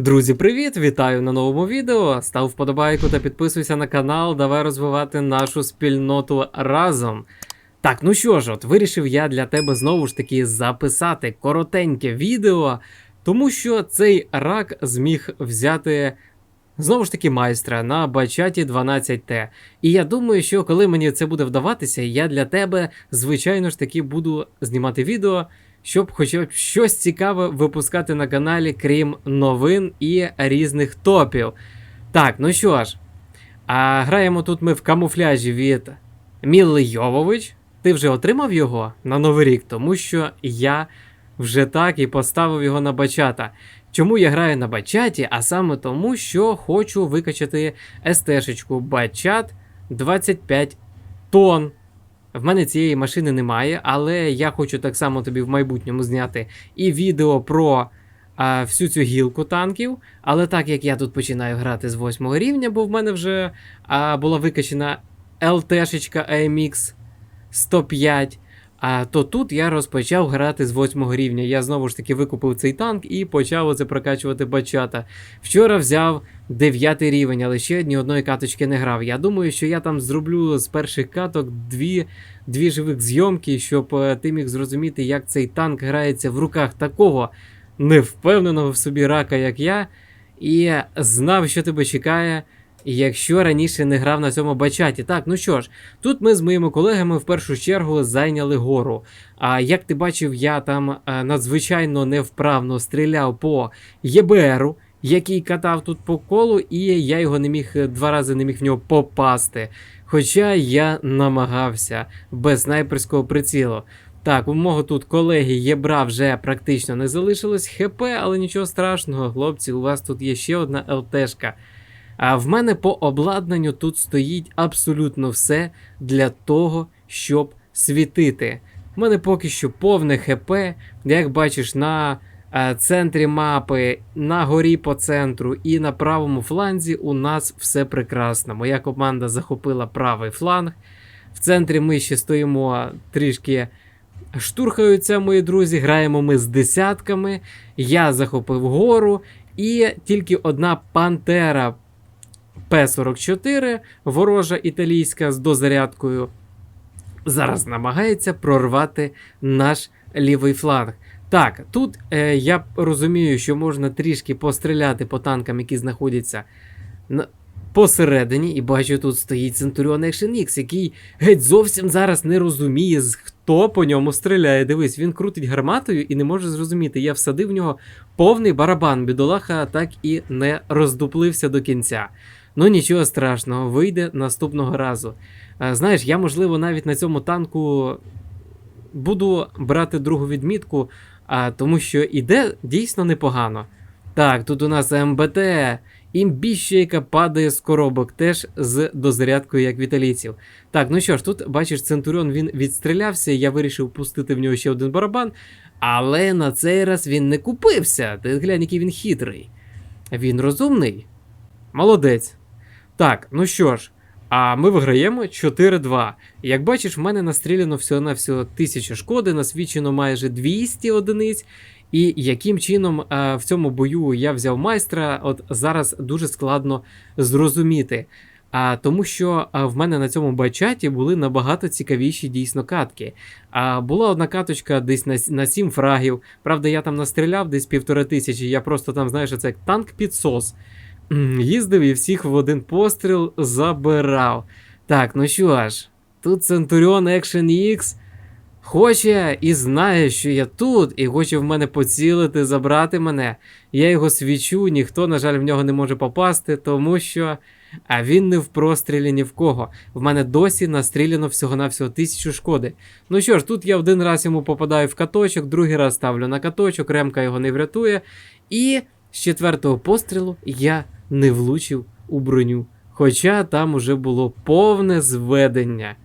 Друзі, привіт! Вітаю на новому відео. Став вподобайку та підписуйся на канал. Давай розвивати нашу спільноту разом. Так, ну що ж, от вирішив я для тебе знову ж таки записати коротеньке відео, тому що цей рак зміг взяти. Знову ж таки, майстра на бачаті 12Т. І я думаю, що коли мені це буде вдаватися, я для тебе, звичайно ж таки, буду знімати відео, щоб хоча б щось цікаве випускати на каналі, крім новин і різних топів. Так, ну що ж, а граємо тут ми в камуфляжі від Мілли Йовович. Ти вже отримав його на Новий рік, тому що я вже так і поставив його на бачата. Чому я граю на бачаті? А саме тому, що хочу викачати СТ-шечку бачат 25 тонн. В мене цієї машини немає, але я хочу так само тобі в майбутньому зняти і відео про а, всю цю гілку танків. Але так як я тут починаю грати з 8 рівня, бо в мене вже а, була викачена ЛТ-шечка AMX 105. А то тут я розпочав грати з 8 рівня. Я знову ж таки викупив цей танк і почав оце прокачувати бачата. Вчора взяв 9 рівень, але ще ні одної каточки не грав. Я думаю, що я там зроблю з перших каток дві, дві живих зйомки, щоб е, ти міг зрозуміти, як цей танк грається в руках такого невпевненого в собі рака, як я, і знав, що тебе чекає. Якщо раніше не грав на цьому бачаті. Так, ну що ж, тут ми з моїми колегами в першу чергу зайняли гору. А як ти бачив, я там е, надзвичайно невправно стріляв по ЄБРу, який катав тут по колу, і я його не міг е, два рази не міг в нього попасти. Хоча я намагався без снайперського прицілу. Так, у мого тут колеги Єбра вже практично не залишилось ХП, але нічого страшного, хлопці, у вас тут є ще одна ЛТшка. А в мене по обладнанню тут стоїть абсолютно все для того, щоб світити. У мене поки що повне ХП. Як бачиш, на е, центрі мапи, на горі по центру і на правому фланзі у нас все прекрасно. Моя команда захопила правий фланг. В центрі ми ще стоїмо трішки. Штурхаються мої друзі, граємо ми з десятками. Я захопив гору, і тільки одна пантера П-44, ворожа італійська з дозарядкою, зараз намагається прорвати наш лівий фланг. Так, тут е, я розумію, що можна трішки постріляти по танкам, які знаходяться на, посередині, і бачу, тут стоїть Centurion Action X, який геть зовсім зараз не розуміє, хто по ньому стріляє. Дивись, він крутить гарматою і не може зрозуміти. Я всадив в нього повний барабан. Бідолаха так і не роздуплився до кінця. Ну нічого страшного, вийде наступного разу. Знаєш, я, можливо, навіть на цьому танку буду брати другу відмітку, тому що іде дійсно непогано. Так, тут у нас МБТ, імбіща, яка падає з коробок, теж з дозарядкою, як віталійців. Так, ну що ж, тут бачиш, Центуріон він відстрілявся, я вирішив пустити в нього ще один барабан, але на цей раз він не купився. Ти глянь, який він хитрий. Він розумний. Молодець. Так, ну що ж, а ми виграємо 4-2. Як бачиш, в мене настріляно всього на всього 1000 шкоди, насвічено майже 200 одиниць. І яким чином а, в цьому бою я взяв майстра, от зараз дуже складно зрозуміти. А, тому що а, в мене на цьому бачаті були набагато цікавіші дійсно катки. А, була одна каточка десь на, на 7 фрагів. Правда, я там настріляв десь півтори тисячі. Я просто там, знаєш, це як танк підсос. Їздив і всіх в один постріл забирав. Так, ну що ж, тут Centurion Action X хоче і знає, що я тут, і хоче в мене поцілити, забрати мене. Я його свічу, ніхто, на жаль, в нього не може попасти, тому що. А він не в прострілі ні в кого. В мене досі настріляно всього-навсього тисячу шкоди. Ну що ж, тут я один раз йому попадаю в каточок, другий раз ставлю на каточок, ремка його не врятує. І з четвертого пострілу я не влучив у броню. Хоча там уже було повне зведення.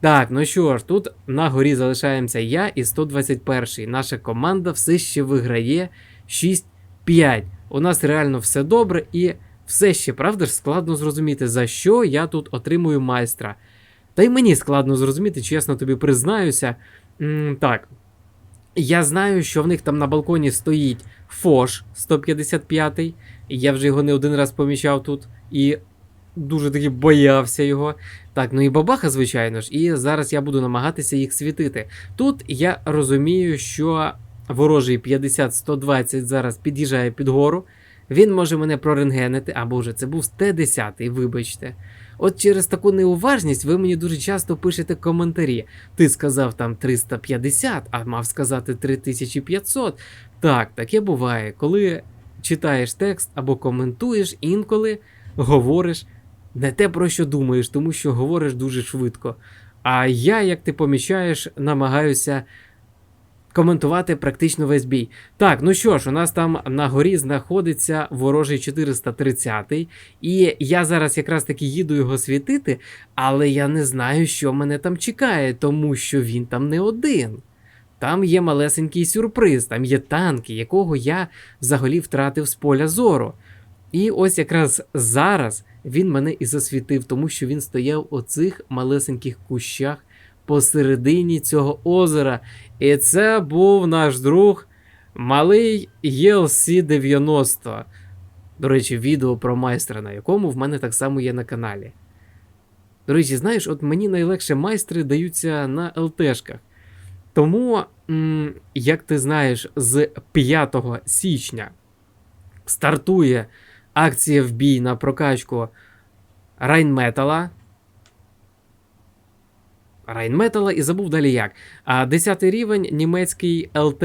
Так, ну що ж, тут на горі залишаємося я і 121. Наша команда все ще виграє 6-5. У нас реально все добре і все ще, правда ж, складно зрозуміти, за що я тут отримую майстра. Та й мені складно зрозуміти, чесно тобі признаюся. М, так. Я знаю, що в них там на балконі стоїть Фош 155. Я вже його не один раз помічав тут і дуже таки боявся його. Так, ну і бабаха, звичайно ж, і зараз я буду намагатися їх світити. Тут я розумію, що ворожий 50-120 зараз під'їжджає під гору. Він може мене прорентгенити, а боже, це був Т-10, вибачте. От через таку неуважність ви мені дуже часто пишете коментарі. Ти сказав там 350, а мав сказати 3500. Так, таке буває, коли читаєш текст або коментуєш, інколи говориш не те, про що думаєш, тому що говориш дуже швидко. А я, як ти помічаєш, намагаюся коментувати практично весь бій. Так, ну що ж, у нас там на горі знаходиться ворожий 430-й, і я зараз якраз таки їду його світити, але я не знаю, що мене там чекає, тому що він там не один. Там є малесенький сюрприз, там є танки, якого я взагалі втратив з поля зору. І ось якраз зараз він мене і засвітив, тому що він стояв у цих малесеньких кущах посередині цього озера. І це був наш друг малий ELC 90. До речі, відео про майстра, на якому в мене так само є на каналі. До речі, знаєш, от мені найлегше майстри даються на ЛТшках. Тому, як ти знаєш, з 5 січня стартує акція в бій на прокачку Райнметала. Райнметала і забув далі як. А 10 рівень німецький ЛТ.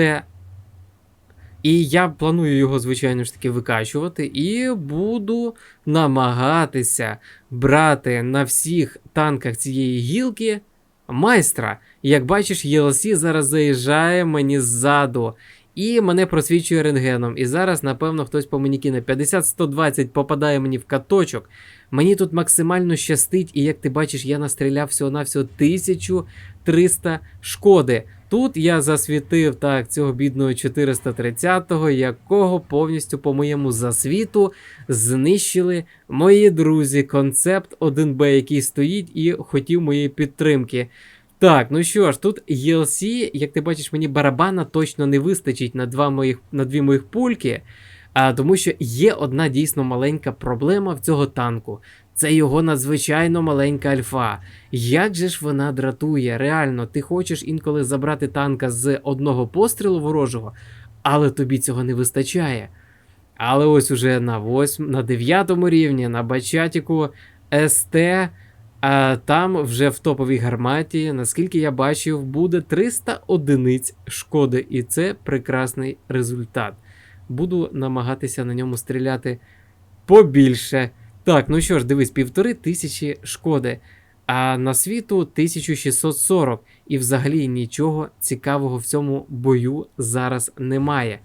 І я планую його, звичайно ж таки, викачувати. І буду намагатися брати на всіх танках цієї гілки майстра. Як бачиш, ELC зараз заїжджає мені ззаду. І мене просвічує рентгеном. І зараз, напевно, хтось по мені кине 50-120 попадає мені в каточок. Мені тут максимально щастить, і як ти бачиш, я настріляв всього-навсього 1300 шкоди. Тут я засвітив так цього бідного 430-го, якого повністю по моєму засвіту знищили мої друзі. Концепт 1Б, який стоїть і хотів моєї підтримки. Так, ну що ж, тут ELC, як ти бачиш, мені барабана точно не вистачить на два моїх, на дві моїх пульки. А, Тому що є одна дійсно маленька проблема в цього танку. Це його надзвичайно маленька альфа. Як же ж вона дратує? Реально, ти хочеш інколи забрати танка з одного пострілу ворожого, але тобі цього не вистачає. Але ось уже на 8, на 9 рівні, на Бачатіку СТ, а там вже в топовій гарматі, наскільки я бачив, буде 300 одиниць шкоди, і це прекрасний результат. Буду намагатися на ньому стріляти побільше. Так, ну що ж, дивись, півтори тисячі шкоди, а на світу 1640. І взагалі нічого цікавого в цьому бою зараз немає.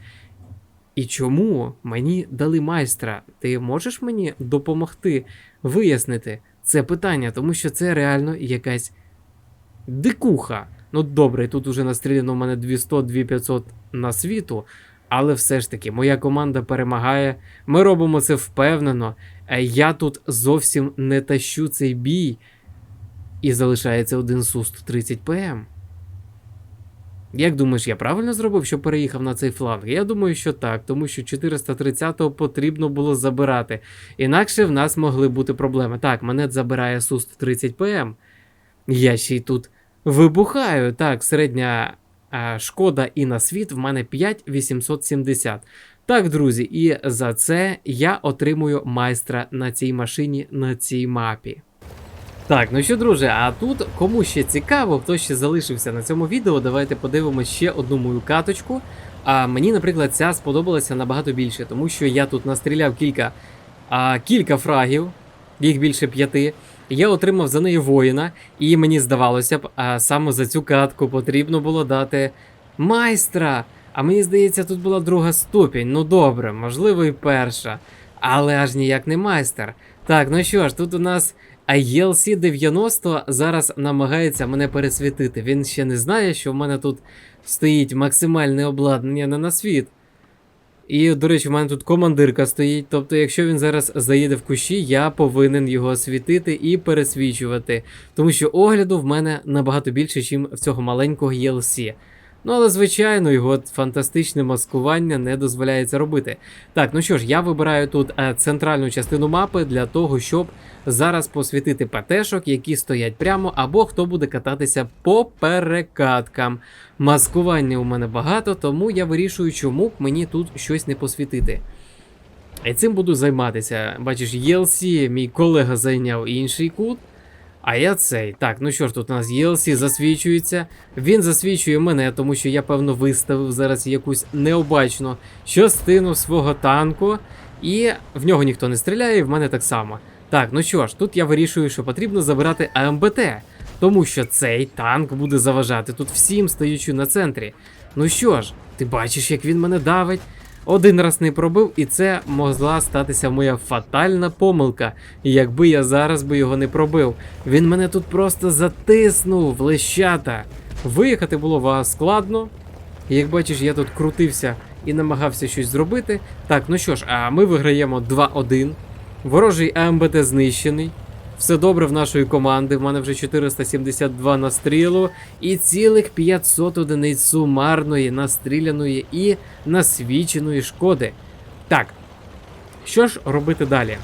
І чому мені дали майстра? Ти можеш мені допомогти вияснити це питання, тому що це реально якась дикуха. Ну добре, тут уже настріляно в мене 200-2500 на світу, але все ж таки, моя команда перемагає. Ми робимо це впевнено. Е, Я тут зовсім не тащу цей бій. І залишається один Су-130 ПМ. Як думаєш, я правильно зробив, що переїхав на цей фланг? Я думаю, що так, тому що 430-го потрібно було забирати. Інакше в нас могли бути проблеми. Так, мене забирає Су-130 ПМ. Я ще й тут вибухаю. Так, середня шкода і на світ в мене 5870. Так, друзі, і за це я отримую майстра на цій машині на цій мапі. Так, ну що, друже, а тут кому ще цікаво, хто ще залишився на цьому відео, давайте подивимося ще одну мою каточку. А мені, наприклад, ця сподобалася набагато більше, тому що я тут настріляв кілька а, кілька фрагів, їх більше п'яти. Я отримав за неї воїна, і мені здавалося б, а саме за цю катку потрібно було дати майстра. А мені здається, тут була друга ступінь. Ну добре, можливо, і перша. Але аж ніяк не майстер. Так, ну що ж, тут у нас ALC 90 зараз намагається мене пересвітити. Він ще не знає, що в мене тут стоїть максимальне обладнання на, на світ. І, до речі, в мене тут командирка стоїть. Тобто, якщо він зараз заїде в кущі, я повинен його освітити і пересвічувати. Тому що огляду в мене набагато більше, ніж в цього маленького ELC. Ну, але, звичайно, його фантастичне маскування не дозволяє це робити. Так, ну що ж, я вибираю тут е, центральну частину мапи для того, щоб зараз посвітити ПТшок, які стоять прямо, або хто буде кататися по перекаткам. Маскування у мене багато, тому я вирішую, чому б мені тут щось не посвітити. І цим буду займатися. Бачиш, ELC, мій колега зайняв інший кут. А я цей. Так, ну що ж, тут у нас ELC засвічується. Він засвічує мене, тому що я, певно, виставив зараз якусь необачну частину свого танку. І в нього ніхто не стріляє, і в мене так само. Так, ну що ж, тут я вирішую, що потрібно забирати АМБТ, тому що цей танк буде заважати тут всім, стоячи на центрі. Ну що ж, ти бачиш, як він мене давить? Один раз не пробив, і це могла статися моя фатальна помилка. Якби я зараз би його не пробив. Він мене тут просто затиснув, лещата. Виїхати було складно. Як бачиш, я тут крутився і намагався щось зробити. Так, ну що ж, а ми виграємо 2-1. Ворожий АМБТ знищений. Все добре в нашої команди. В мене вже 472 настрілу і цілих 500 одиниць сумарної настріляної і насвіченої шкоди. Так, що ж робити далі?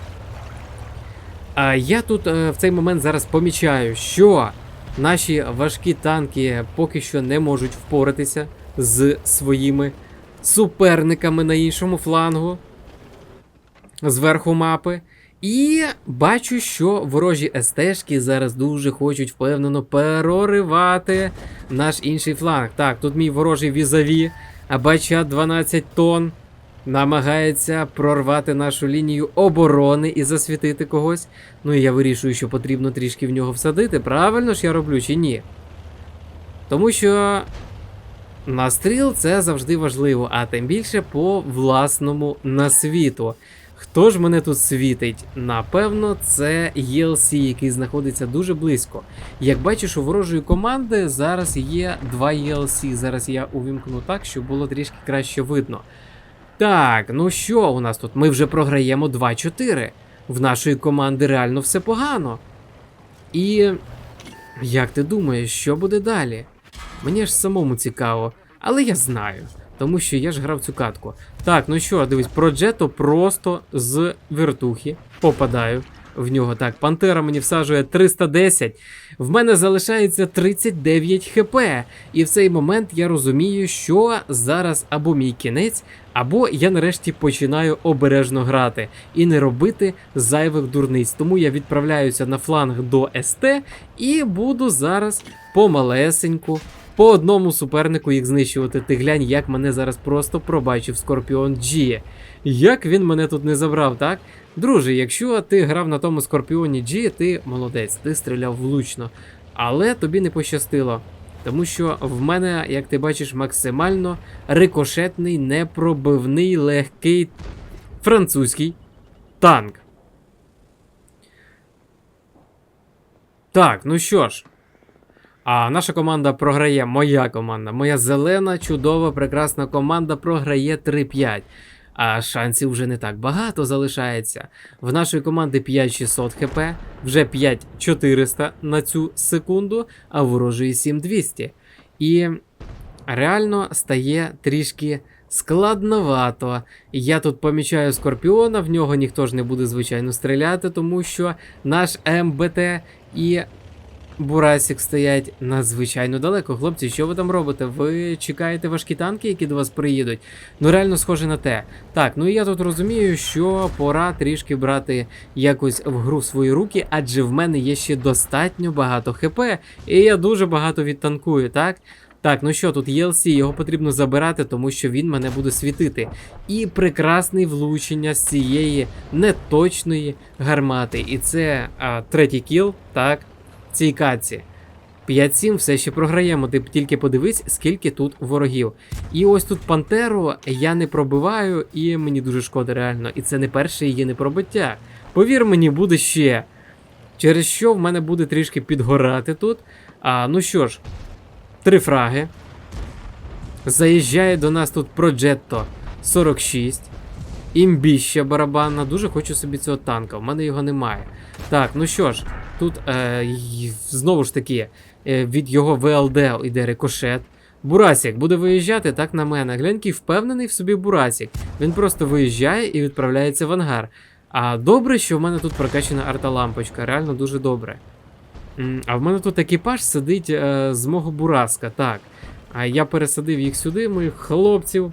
А я тут е, в цей момент зараз помічаю, що наші важкі танки поки що не можуть впоратися з своїми суперниками на іншому флангу зверху мапи. І бачу, що ворожі СТшки зараз дуже хочуть впевнено переривати наш інший фланг. Так, тут мій ворожий візаві, Абача 12 тонн. Намагається прорвати нашу лінію оборони і засвітити когось. Ну і я вирішую, що потрібно трішки в нього всадити. Правильно ж я роблю чи ні? Тому що настріл це завжди важливо, а тим більше по власному насвіту. Хто ж мене тут світить? Напевно, це ELC, який знаходиться дуже близько. Як бачиш, у ворожої команди зараз є два ELC. Зараз я увімкну так, щоб було трішки краще видно. Так, ну що у нас тут? Ми вже програємо 2-4. В нашої команди реально все погано. І як ти думаєш, що буде далі? Мені ж самому цікаво, але я знаю, тому що я ж грав цю катку. Так, ну що, дивись, Проджето просто з вертухи попадаю в нього. Так, Пантера мені всаджує 310. В мене залишається 39 хп. І в цей момент я розумію, що зараз або мій кінець, або я нарешті починаю обережно грати і не робити зайвих дурниць. Тому я відправляюся на фланг до СТ і буду зараз помалесеньку. По одному супернику їх знищувати. Ти глянь, як мене зараз просто пробачив Скорпіон G. Як він мене тут не забрав, так? Друже, якщо ти грав на тому Скорпіоні G, ти молодець, ти стріляв влучно. Але тобі не пощастило. Тому що в мене, як ти бачиш, максимально рикошетний, непробивний, легкий французький танк. Так, ну що ж. А наша команда програє, моя команда, моя зелена, чудова, прекрасна команда програє 3-5. А шансів вже не так багато залишається. В нашої команди 5600 хп, вже 5400 на цю секунду, а ворожої 7200. І реально стає трішки складновато. Я тут помічаю Скорпіона, в нього ніхто ж не буде, звичайно, стріляти, тому що наш МБТ і Бурасік стоять надзвичайно далеко. Хлопці, що ви там робите? Ви чекаєте важкі танки, які до вас приїдуть? Ну реально схоже на те. Так, ну і я тут розумію, що пора трішки брати якось в гру свої руки, адже в мене є ще достатньо багато ХП, і я дуже багато відтанкую, так? Так, ну що, тут ELC, його потрібно забирати, тому що він мене буде світити. І прекрасне влучення з цієї неточної гармати. І це а, третій кіл, так, цій катці. 5-7 все ще програємо. Ти тільки подивись, скільки тут ворогів. І ось тут Пантеру я не пробиваю, і мені дуже шкода реально. І це не перше її непробиття. Повір мені, буде ще. Через що в мене буде трішки підгорати тут. А, ну що ж, три фраги. Заїжджає до нас тут Проджетто 46. Імбіща барабанна. Дуже хочу собі цього танка. В мене його немає. Так, ну що ж, тут е, знову ж таки е, від його ВЛД йде рикошет. Бурасік буде виїжджати так на мене. Глянь, впевнений в собі Бурасік. Він просто виїжджає і відправляється в ангар. А добре, що в мене тут прокачана арта-лампочка, реально дуже добре. А в мене тут екіпаж сидить е, з мого Бураска, так. А я пересадив їх сюди, моїх хлопців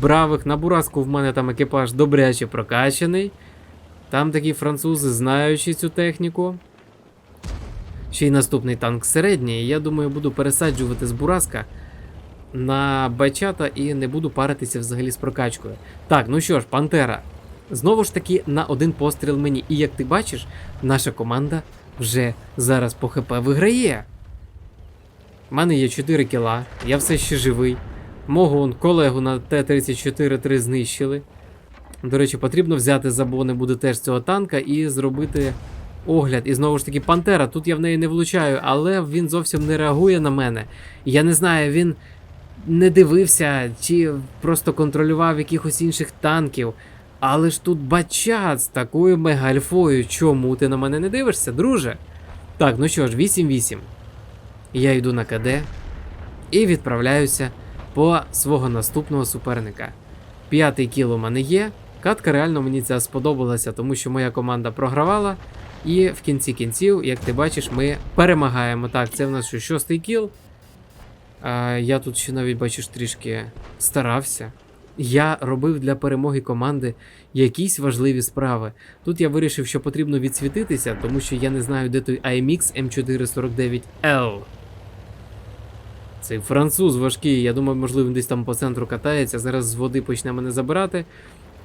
бравих. На Бураску в мене там екіпаж добряче прокачаний. Там такі французи, знаючи цю техніку. Ще й наступний танк середній. Я думаю, буду пересаджувати з Бураска на Байчата і не буду паритися взагалі з прокачкою. Так, ну що ж, Пантера. Знову ж таки, на один постріл мені. І як ти бачиш, наша команда вже зараз по ХП виграє. У мене є 4 кіла, я все ще живий. Мого он колегу на Т-34-3 знищили. До речі, потрібно взяти забони буде теж цього танка і зробити огляд. І знову ж таки, Пантера. Тут я в неї не влучаю, але він зовсім не реагує на мене. Я не знаю, він не дивився чи просто контролював якихось інших танків. Але ж тут бачат з такою мегальфою. Чому ти на мене не дивишся, друже? Так, ну що ж, 8-8. Я йду на КД і відправляюся по свого наступного суперника. П'ятий кіл у мене є. Катка реально мені ця сподобалася, тому що моя команда програвала. І в кінці кінців, як ти бачиш, ми перемагаємо. Так, це в нас що, шостий кіл. А, я тут ще навіть бачиш трішки старався. Я робив для перемоги команди якісь важливі справи. Тут я вирішив, що потрібно відсвітитися, тому що я не знаю, де той IMX M449L. Цей француз важкий, я думаю, можливо, він десь там по центру катається. Зараз з води почне мене забирати.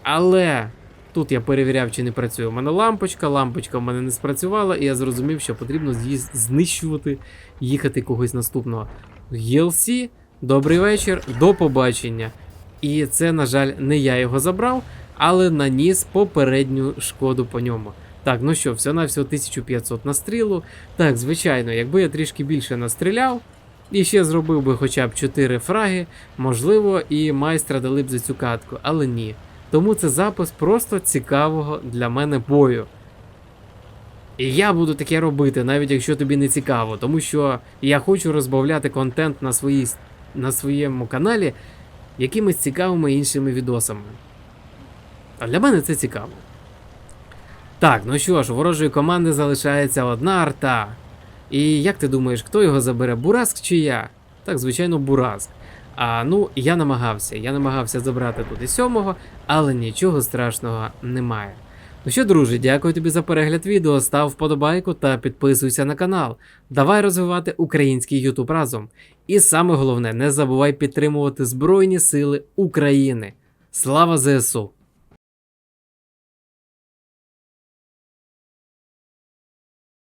Але тут я перевіряв, чи не працює. У мене лампочка, лампочка в мене не спрацювала, і я зрозумів, що потрібно знищувати, їхати когось наступного. ELC, добрий вечір, до побачення. І це, на жаль, не я його забрав, але наніс попередню шкоду по ньому. Так, ну що, все на всього 1500 настрілу. Так, звичайно, якби я трішки більше настріляв, і ще зробив би хоча б 4 фраги, можливо, і майстра дали б за цю катку, але ні. Тому це запис просто цікавого для мене бою. І я буду таке робити, навіть якщо тобі не цікаво, тому що я хочу розбавляти контент на, своїй, на своєму каналі якимись цікавими іншими відосами. А для мене це цікаво. Так, ну що ж, ворожої команди залишається одна арта. І як ти думаєш, хто його забере? Бураск чи я? Так, звичайно, Бураск. А ну, я намагався. Я намагався забрати туди сьомого, але нічого страшного немає. Ну що, друже, дякую тобі за перегляд відео. Став вподобайку та підписуйся на канал. Давай розвивати український YouTube разом. І саме головне, не забувай підтримувати Збройні Сили України. Слава ЗСУ!